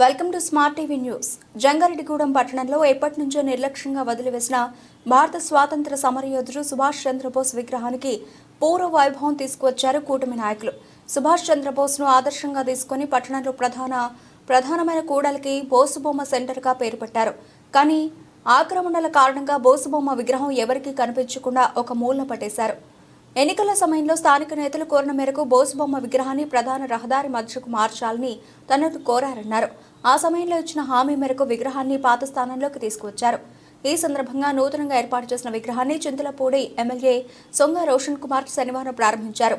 Welcome to smart TV news Jangareddygudem పట్టణంలో ఎప్పటి నుంచో నిర్లక్ష్యంగా వదిలివేసిన భారత స్వాతంత్ర సమరయోధుడు సుభాష్ చంద్రబోస్ విగ్రహానికి పూర్వ వైభవం తీసుకువచ్చారు కూటమి నాయకులు. సుభాష్ చంద్రబోస్ను ఆదర్శంగా తీసుకుని పట్టణంలో ప్రధాన ప్రధానమైన కూడలికి బోసుబొమ్మ సెంటర్గా పేరు పెట్టారు. కానీ ఆక్రమణల కారణంగా బోసుబొమ్మ విగ్రహం ఎవరికీ కనిపించకుండా ఒక మూలన పట్టేశారు. ఎన్నికల సమయంలో స్థానిక నేతలు కోరిన మేరకు బోసుబొమ్మ విగ్రహాన్ని ప్రధాన రహదారి మధ్యకు మార్చాలని తనను కోరారన్నారు. ఆ సమయంలో ఇచ్చిన హామీ మేరకు విగ్రహాన్ని పాత స్థానంలోకి తీసుకువచ్చారు. ఈ సందర్భంగా నూతనంగా ఏర్పాటు చేసిన విగ్రహాన్ని చింతలపూడి ఎమ్మెల్యే సొంగ రోషన్ కుమార్ శనివారం ప్రారంభించారు.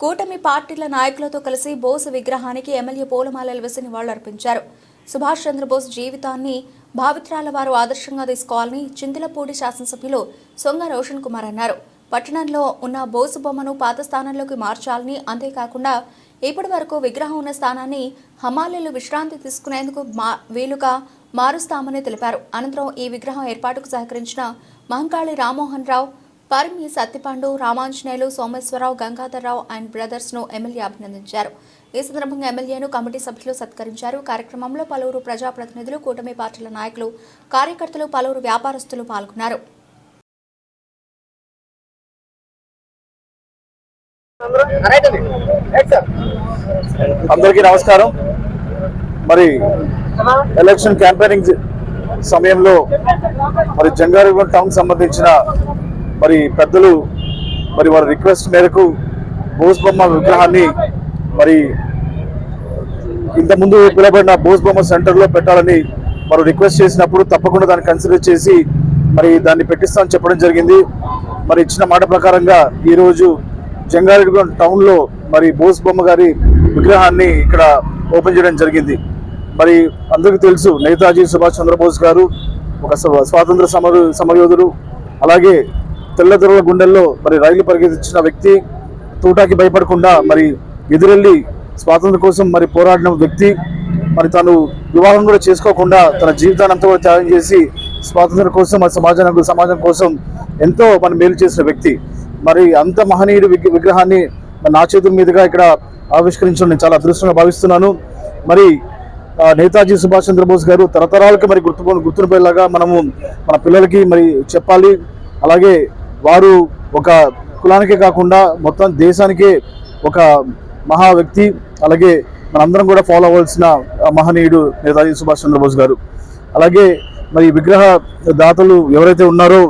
కూటమి పార్టీల నాయకులతో కలిసి బోసు విగ్రహానికి ఎమ్మెల్యే పూలమాలలు వేసి నివాళులర్పించారు సుభాష్ చంద్రబోస్ జీవితాన్ని భావిత్రాల వారు ఆదర్శంగా తీసుకోవాలని చింతలపూడి శాసనసభ్యులు సొంగ రోషన్ కుమార్ అన్నారు. పట్టణంలో ఉన్న బోసు బొమ్మను పాత స్థానంలోకి మార్చాలని అంతేకాకుండా ఇప్పటి వరకు విగ్రహం ఉన్న స్థానాన్ని హమాలీలు విశ్రాంతి తీసుకునేందుకు మా వీలుగా మారుస్తామని తెలిపారు. అనంతరం ఈ విగ్రహం ఏర్పాటుకు సహకరించిన మహంకాళి రామ్మోహన్ రావు పరిమి సత్తిపాండు రామాంజనేయులు సోమేశ్వరరావు గంగాధర్రావు అండ్ బ్రదర్స్ను ఎమ్మెల్యే అభినందించారు. ఈ సందర్భంగా ఎమ్మెల్యేను కమిటీ సభ్యులు సత్కరించారు. కార్యక్రమంలో పలువురు ప్రజాప్రతినిధులు కూటమి పార్టీల నాయకులు కార్యకర్తలు పలువురు వ్యాపారస్తులు పాల్గొన్నారు. అందరికీ నమస్కారం. మరి ఎలక్షన్ క్యాంపెయినింగ్ సమయంలో మరి జంగారెడ్డి టౌన్ సంబంధించిన మరి పెద్దలు మరి వారి రిక్వెస్ట్ మేరకు బోస్ బొమ్మ విగ్రహాన్ని మరి ఇంతకుముందు పిలువబడిన బోస్ బొమ్మ సెంటర్లో పెట్టాలని వారు రిక్వెస్ట్ చేసినప్పుడు తప్పకుండా దాన్ని కన్సిడర్ చేసి మరి దాన్ని పెట్టిస్తామని చెప్పడం జరిగింది. మరి ఇచ్చిన మాట ప్రకారంగా ఈరోజు జంగారెడ్డిగూడెం టౌన్లో మరి బోస్ బొమ్మ గారి విగ్రహాన్ని ఇక్కడ ఓపెన్ చేయడం జరిగింది. మరి అందరికీ తెలుసు నేతాజీ సుభాష్ చంద్రబోస్ గారు ఒక స్వాతంత్ర సమర సమరయోధుడు. అలాగే తెల్లదొరల గుండెల్లో మరి రైలు పరిగెత్తించిన వ్యక్తి. తూటాకి భయపడకుండా మరి ఎదురెళ్ళి స్వాతంత్రం కోసం మరి పోరాడిన వ్యక్తి. మరి తను వివాహం కూడా చేసుకోకుండా తన జీవితాన్ని అంతా కూడా త్యాగం చేసి స్వాతంత్రం కోసం మరి సమాజానికి సమాజం కోసం ఎంతో మన మేలు చేసిన వ్యక్తి. మరి అంత మహనీయుడి విగ్రహాన్ని నా చేతుల మీదుగా ఇక్కడ ఆవిష్కరించడం నేను చాలా అదృష్టంగా భావిస్తున్నాను. మరి నేతాజీ సుభాష్ చంద్రబోస్ గారు తరతరాలకు మరి గుర్తు గుర్తుండిపోయేలాగా మనము మన పిల్లలకి మరి చెప్పాలి. అలాగే వారు ఒక కులానికే కాకుండా మొత్తం దేశానికే ఒక మహా వ్యక్తి. అలాగే మనందరం కూడా ఫాలో అవ్వాల్సిన మహనీయుడు నేతాజీ సుభాష్ చంద్రబోస్ గారు. అలాగే మరి విగ్రహ దాతలు ఎవరైతే ఉన్నారో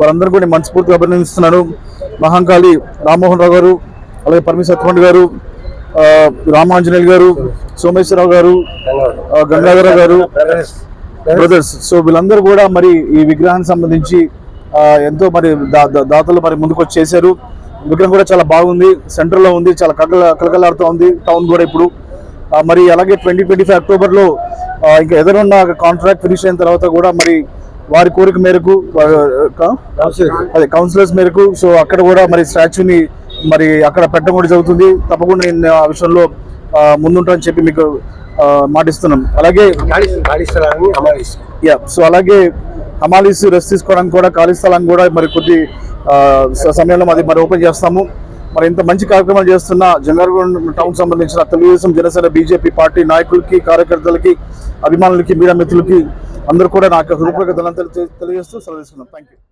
వారందరూ కూడా మనస్ఫూర్తిగా అభినందిస్తున్నాను. మహంకాళి రామ్మోహన్ రావు గారు అలాగే పరమి సత్యమండి గారు రామాంజనేయులు గారు సోమేశ్వరరావు గారు గంగాధర గారు బ్రదర్స్ సో వీళ్ళందరూ కూడా మరి ఈ విగ్రహానికి సంబంధించి ఎంతో మరి దా- దాతలు మరి ముందుకు వచ్చి చేశారు. విగ్రహం కూడా చాలా బాగుంది. సెంటర్లో ఉంది చాలా కలకల కలకలాడుతూ ఉంది టౌన్ కూడా ఇప్పుడు. మరి అలాగే ట్వంటీ ట్వంటీ ఫైవ్ అక్టోబర్లో ఇంకా ఎదురున్న కాంట్రాక్ట్ ఫినిష్ అయిన తర్వాత కూడా మరి వారి కోరిక మేరకు అదే కౌన్సిలర్స్ మేరకు సో అక్కడ కూడా మరి స్టాచ్యూని మరి అక్కడ పెట్టడం కూడా జరుగుతుంది. తప్పకుండా నేను ఆ విషయంలో ముందుంటానని చెప్పి మీకు మాటిస్తున్నాం అలాగే యా సో అలాగే హమాలీస్ రెస్ట్ తీసుకోవడానికి కూడా ఖాళీ స్థలాన్ని కూడా మరి కొద్ది సమయంలో అది మరి ఓపెన్ చేస్తాము. మరి ఇంత మంచి కార్యక్రమాలు చేస్తున్న జంగారగూడెం టౌన్ సంబంధించిన తెలుగుదేశం జనసేన బీజేపీ పార్టీ నాయకులకి కార్యకర్తలకి అభిమానులకి మీడియా మిత్రులకి అందరూ కూడా నాకు హృదయపూర్వక ధన్యవాదాలు తెలియజేస్తూ సెలవు తీసుకున్నాం థ్యాంక్ యూ